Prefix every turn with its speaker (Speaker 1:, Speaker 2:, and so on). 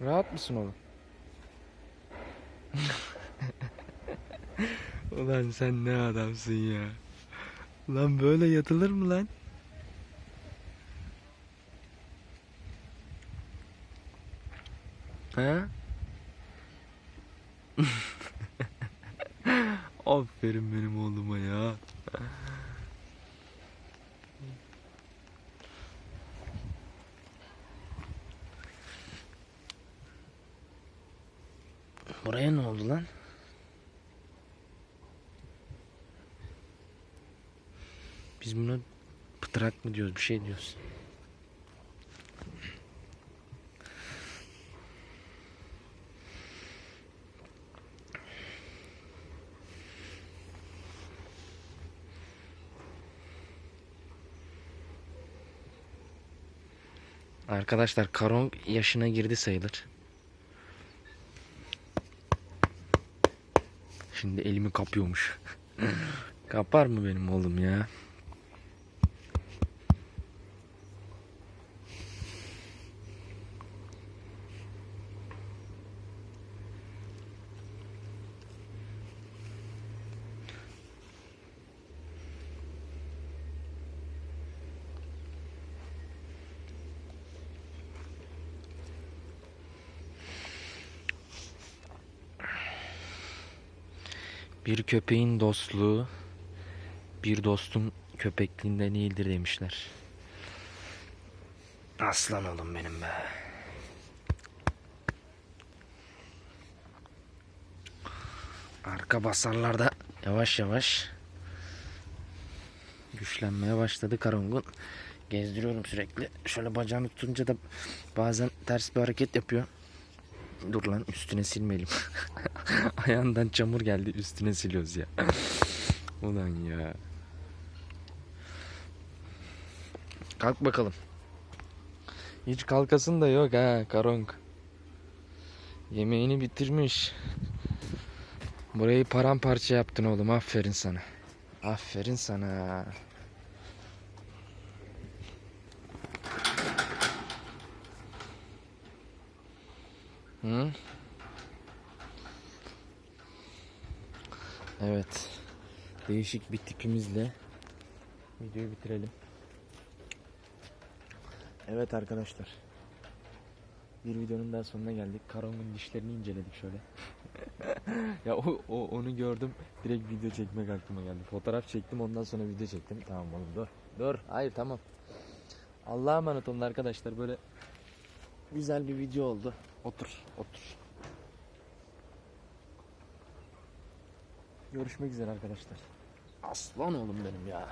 Speaker 1: Rahat mısın oğlum? Ulan sen ne adamsın ya. Lan böyle yatılır mı lan? Ha? Aferin benim oğluma ya. Buraya ne oldu lan? Biz buna pıtrak mı diyoruz bir şey diyoruz. Arkadaşlar Karong yaşına girdi sayılır. Şimdi elimi kapıyormuş. Kapar mı benim oğlum ya? Bir köpeğin dostluğu bir dostun köpekliğinden iyidir demişler. Aslan oğlum benim be. Arka basarlarda yavaş yavaş güçlenmeye başladı Karongun. Gezdiriyorum sürekli. Şöyle bacağını tutunca da bazen ters bir hareket yapıyor. Dur lan üstüne silmeyelim. Ayağından çamur geldi üstüne siliyoruz ya. Ulan ya. Kalk bakalım. Hiç kalkasın da yok ha Karong. Yemeğini bitirmiş. Burayı paramparça yaptın oğlum aferin sana. Aferin sana. Hı? Evet. Değişik bir tipimizle videoyu bitirelim. Evet arkadaşlar. Bir videonun daha sonuna geldik. Karong'un dişlerini inceledik şöyle. ya o, o onu gördüm. Direkt video çekmek aklıma geldi. Fotoğraf çektim ondan sonra video çektim. Tamam oğlum dur. Dur. Hayır tamam. Allah'a emanet olun arkadaşlar. Böyle güzel bir video oldu. Otur. Otur. Görüşmek üzere arkadaşlar. Aslan oğlum benim ya.